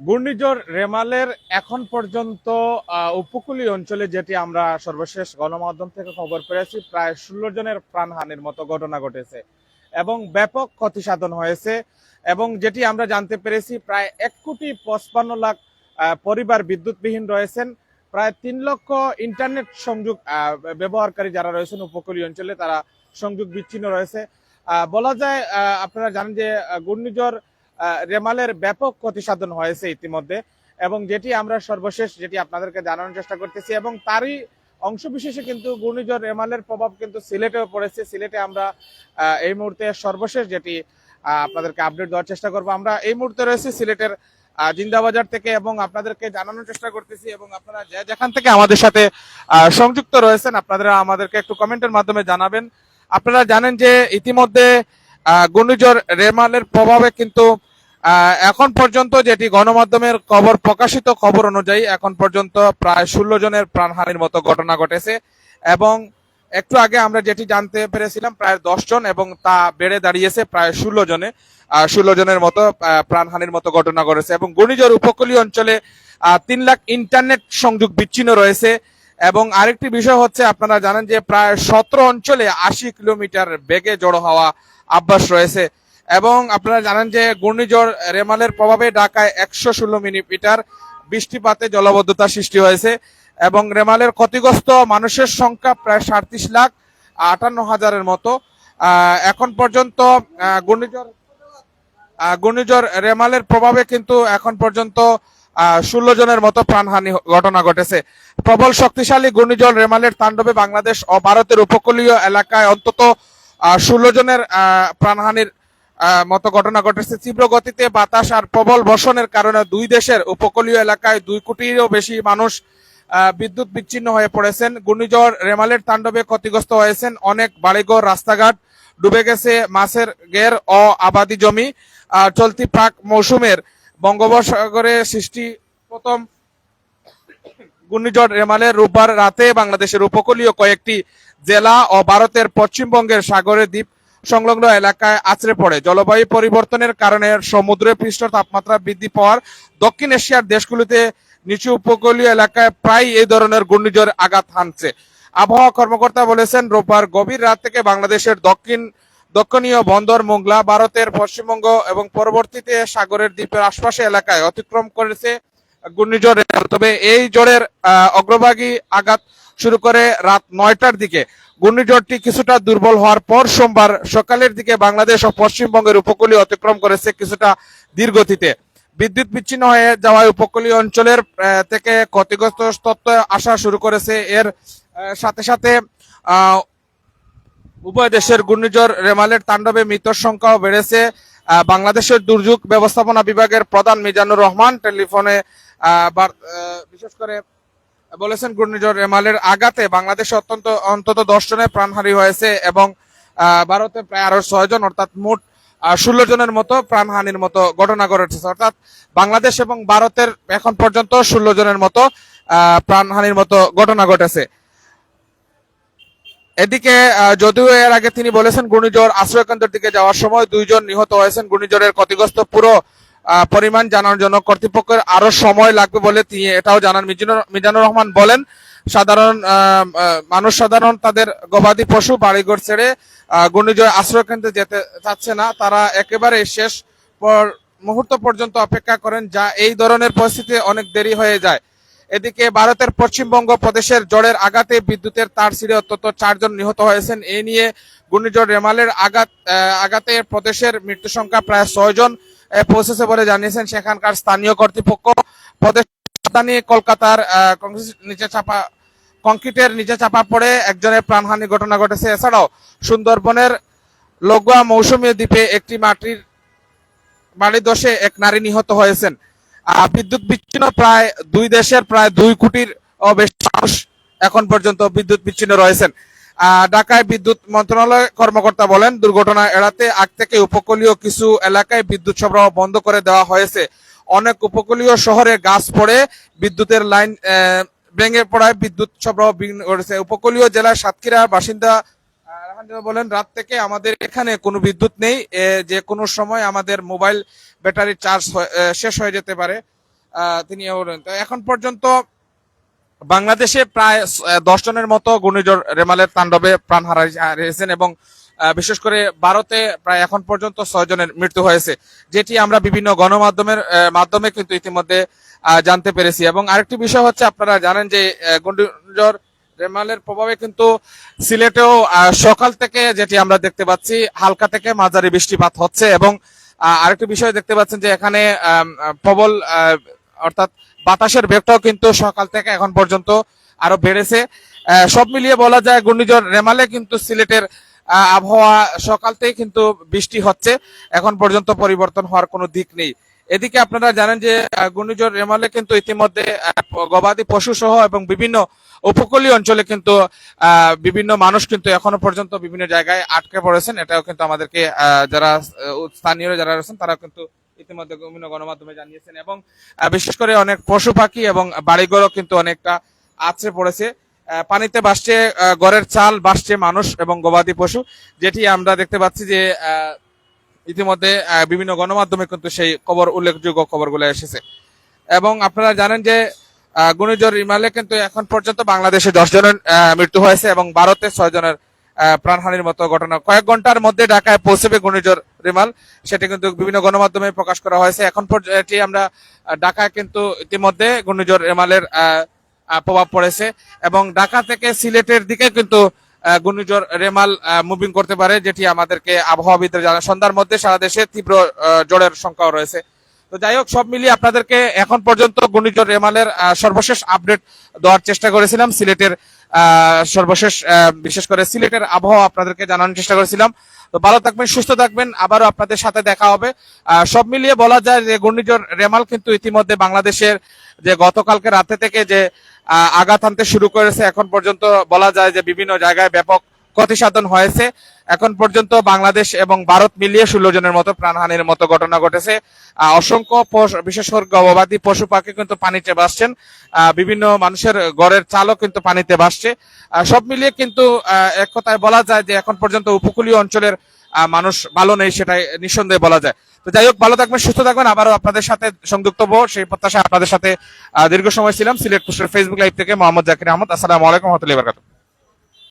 ঘূর্ণিঝড় রেমালের এখন পর্যন্ত উপকূলীয় অঞ্চলে যেটি আমরা সর্বশেষ গণমাধ্যম থেকে খবর পেয়েছি, প্রায় ষোলো জনের প্রাণহানির মতো ঘটনা ঘটেছে এবং ব্যাপক ক্ষতি সাধন হয়েছে এবং যেটি আমরা জানতে পেরেছি, প্রায় এক কোটি পঁচপান্ন লাখ পরিবার বিদ্যুৎবিহীন রয়েছেন। প্রায় তিন লক্ষ ইন্টারনেট সংযোগ ব্যবহারকারী যারা রয়েছেন উপকূলীয় অঞ্চলে, তারা সংযোগ বিচ্ছিন্ন রয়েছে। বলা যায় আপনারা জানেন যে ঘূর্ণিঝড় রেমালের ব্যাপক ক্ষতি সাধন হয়েছে ইতিমধ্যে, এবং যেটি আমরা সর্বশেষ যেটি আপনাদেরকে জানানোর চেষ্টা করতেছি, এবং তারই অংশ বিশেষে কিন্তু ঘূর্ণিঝড় রেমালের প্রভাব কিন্তু সিলেটেও পড়েছে। সিলেটে আমরা এই মুহূর্তে সর্বশেষ যেটি আপনাদেরকে আপডেট দেওয়ার চেষ্টা করব। আমরা এই মুহূর্তে রয়েছি সিলেটের জিন্দাবাজার থেকে, এবং আপনাদেরকে জানানোর চেষ্টা করতেছি, এবং আপনারা যে যেখান থেকে আমাদের সাথে সংযুক্ত রয়েছেন, আপনারা আমাদেরকে একটু কমেন্টের মাধ্যমে জানাবেন। আপনারা জানেন যে ইতিমধ্যে ঘূর্ণিঝড় রেমালের প্রভাবে কিন্তু এখন পর্যন্ত যেটি গণমাধ্যমের খবর, প্রকাশিত খবর অনুযায়ী এখন পর্যন্ত প্রায় ষোলো জনের প্রাণহানির মতো ঘটনা ঘটেছে এবং একটু আগে আমরা যেটি জানতে পেরেছিলাম, প্রায় দশ জন এবং তা বেড়ে দাঁড়িয়েছে প্রায় ষোলো জনে ষোলো জনের মতো প্রাণহানির মতো ঘটনা ঘটেছে এবং ঘূর্ণিঝড় উপকূলীয় অঞ্চলে তিন লাখ ইন্টারনেট সংযোগ বিচ্ছিন্ন রয়েছে এবং আরেকটি বিষয় হচ্ছে, আপনারা জানেন যে প্রায় সতেরো অঞ্চলে আশি কিলোমিটার বেগে জড়ো হওয়া আভ্যাস রয়েছে। এবং আপনারা জানেন যে ঘূর্ণিঝড় রেমালের প্রভাবে ঢাকায় একশো ষোলো মিলিমিটার বৃষ্টিপাতে জলবদ্ধতা সৃষ্টি হয়েছে এবং রেমালের ক্ষতিগ্রস্ত মানুষের সংখ্যা প্রায় সাঁত্রিশ লাখ আটান্ন হাজারের মতো। এখন পর্যন্ত ঘূর্ণিঝড় ঘূর্ণিঝড় রেমালের প্রভাবে কিন্তু এখন পর্যন্ত ষোলো জনের মতো প্রাণহানি ঘটনা ঘটেছে। প্রবল শক্তিশালী ঘূর্ণিঝড় রেমালের তাণ্ডবে বাংলাদেশ ও ভারতের উপকূলীয় এলাকায় অন্তত ষোলো জনের প্রাণহানির মতো ঘটনা ঘটেছে। তীব্র গতিতে বাতাস আর প্রবল বর্ষণের কারণে দুই দেশের উপকূলীয় এলাকায় দুই কোটিরও বেশি মানুষ বিদ্যুৎ বিচ্ছিন্ন হয়ে পড়েছেন। ঘূর্ণিঝড় রেমালের তাণ্ডবে ক্ষতিগ্রস্ত হয়েছেন অনেক বাড়িঘর, রাস্তাঘাট, ডুবে গেছে মাছের গের ও আবাদি জমি। চলতি প্রাক মৌসুমের বঙ্গোপসাগরে সৃষ্টি প্রথম ঘূর্ণিঝড় রেমালের রোববার রাতে বাংলাদেশের উপকূলীয় কয়েকটি জেলা ও ভারতের পশ্চিমবঙ্গের সাগরে দ্বীপ সংলগ্ন এলাকায় আছড়ে পড়ে। জলবায়ু পরিবর্তনের কারণে সমুদ্রের পৃষ্ঠ তাপমাত্রা বৃদ্ধি পাওয়ার দক্ষিণ এশিয়ার দেশগুলিতে নিচু উপকূলীয় এলাকায় প্রায় এই ধরনের ঘূর্ণিঝড় আঘাত হানছে। আবহাওয়া কর্মকর্তা বলেছেন, রোববার গভীর রাত থেকে বাংলাদেশের দক্ষিণ দক্ষিণীয় বন্দর মোংলা, ভারতের পশ্চিমবঙ্গ এবং পরবর্তীতে সাগরের দ্বীপের আশপাশে এলাকায় অতিক্রম করেছে ঘূর্ণিঝড় তবে এই ঝড়ের অগ্রভাগী আঘাত শুরু করে রাত নয়টার দিকে। ঘূর্ণিঝড়টি কিছুটা দুর্বল হওয়ার পর সোমবার সকালের দিকে বাংলাদেশ ও পশ্চিমবঙ্গের উপকূলীয় অতিক্রম করেছে কিছুটা ধীর গতিতে বিদ্যুৎ বিচ্ছিন্ন হয়ে যাওয়ায় উপকূলীয় অঞ্চলের থেকে ক্ষতিগ্রস্ত তত্ত্ব আসা শুরু করেছে। এর সাথে সাথে উভয় দেশের ঘূর্ণিঝড় রেমালের তাণ্ডবে মৃতের সংখ্যাও বেড়েছে। বাংলাদেশের দুর্যোগ ব্যবস্থাপনা বিভাগের প্রধান মিজানুর রহমান টেলিফোনে বিশেষ করে বলেছেন ঘূর্ণিঝড় রেমালের আঘাতে বাংলাদেশে অত্যন্ত, অন্তত দশ জনের প্রাণহানি হয়েছে এবং ভারতে প্রায় আরও ছয় জন, অর্থাৎ মোট ষোলো জনের মতো প্রাণহানির মতো ঘটনা ঘটেছে। অর্থাৎ বাংলাদেশ এবং ভারতের এখন পর্যন্ত ষোলো জনের মতো প্রাণহানির মতো ঘটনা ঘটেছে। এদিকে যদিও এর আগে তিনি বলেছেন, ঘূর্ণিঝড় আশ্রয়কেন্দ্রের দিকে যাওয়ার সময় দুইজন নিহত হয়েছেন। ঘূর্ণিঝড়ের ক্ষতিগ্রস্ত পুরো পরিমাণ জানার জন্য কর্তৃপক্ষের আরও সময় লাগবে বলে তিনি এটাও জানান। মিজানুর- রহমান বলেন, সাধারণ মানুষ সাধারণ তাদের গবাদি পশু বাড়িঘর ছেড়ে ঘূর্ণিঝড় আশ্রয়কেন্দ্রে যেতে চাচ্ছে না। তারা একেবারে শেষ পর- মুহূর্ত পর্যন্ত অপেক্ষা করেন যা এই ধরনের পরিস্থিতি অনেক দেরি হয়ে যায়। এদিকে ভারতের পশ্চিমবঙ্গ প্রদেশের ঝড়ের আঘাতে বিদ্যুতের তার ছিঁড়ে অন্তত চারজন নিহত হয়েছেন। এ নিয়ে ঘূর্ণিঝড় রেমালের আঘাত আঘাতে প্রদেশের মৃত্যু সংখ্যা প্রায় ছয় জন পৌঁছেছে বলে জানিয়েছেন সেখানকার স্থানীয় কর্তৃপক্ষ। প্রদেশ রাজধানী কলকাতার নিচে চাপা, কংক্রিটের নিচে চাপা পড়ে একজনের প্রাণহানি ঘটনা ঘটেছে। এছাড়াও সুন্দরবনের লগোয়া মৌসুমী দ্বীপে একটি মাটির বাড়ি দোষে এক নারী নিহত হয়েছেন। বিদ্যুৎ বিচ্ছিন্ন প্রায় দুই দেশের প্রায় দুই কোটির বেশি মানুষ এখন পর্যন্ত বিদ্যুৎ বিচ্ছিন্ন রয়েছেন। ঢাকায় বিদ্যুৎ মন্ত্রণালয় কর্মকর্তা বলেন, দুর্ঘটনা এড়াতে আগ থেকে উপকূলীয় কিছু এলাকায় বিদ্যুৎ সরবরাহ বন্ধ করে দেওয়া হয়েছে। অনেক উপকূলীয় শহরে গাছ পড়ে, বিদ্যুতের লাইন ভেঙে পড়ায় বিদ্যুৎ সরবরাহ বিঘ্ন করেছে উপকূলীয় জেলার সাতক্ষীরার বাসিন্দা বলেন, রাত থেকে আমাদের এখানে কোনো বিদ্যুৎ নেই যে কোনো সময় আমাদের মোবাইল ব্যাটারি চার্জ শেষ হয়ে যেতে পারে। তিনি বলেন। তো এখন পর্যন্ত বাংলাদেশে প্রায় দশ জনের মতো ঘূর্ণিঝড় রেমালের তাণ্ডবে প্রাণ হারিয়েছেন এবং বিশেষ করে ভারতে প্রায় এখন পর্যন্ত ছয় জনের মৃত্যু হয়েছে, যেটি আমরা বিভিন্ন গণমাধ্যমের মাধ্যমে কিন্তু ইতিমধ্যে জানতে পেরেছি। এবং আরেকটি বিষয় হচ্ছে, আপনারা জানেন যে ঘূর্ণিঝড় রেমালের প্রভাবে কিন্তু সিলেটেও সকাল থেকে যেটি আমরা দেখতে পাচ্ছি, হালকা থেকে মাঝারি বৃষ্টিপাত হচ্ছে এবং আরেকটি বিষয় দেখতে পাচ্ছেন যে এখানে প্রবল অর্থাৎ বাতাসের বেগটাও কিন্তু সকাল থেকে এখন পর্যন্ত আরও বেড়েছে। সব মিলিয়ে বলা যায় ঘূর্ণিঝড় রেমালে কিন্তু সিলেটের আবহাওয়া সকাল থেকে কিন্তু বৃষ্টি হচ্ছে। এখন পর্যন্ত পরিবর্তন হওয়ার কোনো দিক নেই। এদিকে আপনারা জানেন যে ঘূর্ণিঝড় রেমালে কিন্তু ইতিমধ্যে গবাদি পশু সহ এবং বিভিন্ন উপকূলীয় অঞ্চলে কিন্তু বিভিন্ন মানুষ কিন্তু এখনও পর্যন্ত বিভিন্ন জায়গায় আটকে পড়েছেন। এটাও কিন্তু আমাদেরকে যারা স্থানীয় যারা রয়েছেন তারা কিন্তু ইতিমধ্যে বিভিন্ন গণমাধ্যমে জানিয়েছেন এবং বিশেষ করে অনেক পশু পাখি এবং বাড়িঘরও কিন্তু অনেকটা আছড়ে পড়েছে। পানিতে বাসছে ঘরের চাল বাসছে মানুষ এবং গবাদি পশু, যেটি আমরা দেখতে পাচ্ছি যে ইতিমধ্যে বিভিন্ন গণমাধ্যমে কিন্তু সেই খবর, উল্লেখযোগ্য খবরগুলো এসেছে। এবং আপনারা জানেন যে ঘূর্ণিঝড় রিমালে কিন্তু এখন পর্যন্ত বাংলাদেশে দশ জনের মৃত্যু হয়েছে এবং ভারতে ছয় জনের প্রাণহানির মতো ঘটনা। কয়েক ঘণ্টার মধ্যে ঢাকায় পৌঁছবে ঘূর্ণিঝড় রিমাল। সেটি কিন্তু বিভিন্ন গণমাধ্যমে প্রকাশ করা হয়েছে। এখন পর্যন্ত এটি আমরা ঢাকায় কিন্তু ইতিমধ্যে ঘূর্ণিঝড় রেমালের প্রভাব পড়েছে এবং ঢাকা থেকে সিলেটের দিকে কিন্তু ঘূর্ণিঝড় রেমাল মুভিং করতে পারে, যেটি আমাদেরকে আবহাওয়াবিদরা জানা সন্ধ্যার মধ্যে সারা দেশে তীব্র ঝড়ের সংখ্যাও রয়েছে। তো যাই হোক, সব মিলিয়ে আপনাদেরকে এখন পর্যন্ত ঘূর্ণিঝড় রেমালের সর্বশেষ আপডেট দেওয়ার চেষ্টা করেছিলাম সিলেটের সর্বশেষ বিশেষ করে সিলেটের আবহাওয়া আপনাদেরকে জানানোর চেষ্টা করেছিলাম। তো ভালো থাকবেন, সুস্থ থাকবেন, আবারও আপনাদের সাথে দেখা হবে। সব মিলিয়ে বলা যায় যে ঘূর্ণিঝড় রেমাল কিন্তু ইতিমধ্যে বাংলাদেশের যে গতকালকে রাতে থেকে যে আঘাত আনতে শুরু করেছে, এখন পর্যন্ত বলা যায় যে বিভিন্ন জায়গায় ব্যাপক ক্ষতি সাধন হয়েছে। এখন পর্যন্ত বাংলাদেশ এবং ভারত মিলিয়ে ষোলো জনের মতো প্রাণহানির মতো ঘটনা ঘটেছে। অসংখ্য বিশেষ করে গবাদি পশু পাখি কিন্তু পানিতে ভাসছেন। বিভিন্ন মানুষের ঘরের চালও কিন্তু পানিতে ভাসছে। সব মিলিয়ে কিন্তু এক কথায় বলা যায় যে এখন পর্যন্ত উপকূলীয় অঞ্চলের মানুষ ভালো নেই সেটাই নিঃসন্দেহে বলা যায়। তো যাই হোক, ভালো থাকবেন, সুস্থ থাকবেন। আবারও আপনাদের সাথে সংযুক্ত হব। সেই প্রত্যাশা আপনাদের সাথে দীর্ঘ সময় ছিলাম সিলেট পোস্টের ফেসবুক লাইভ থেকে মোহাম্মদ জাকির আহমদ। আসসালামু আলাইকুম রহমতুল্লাহ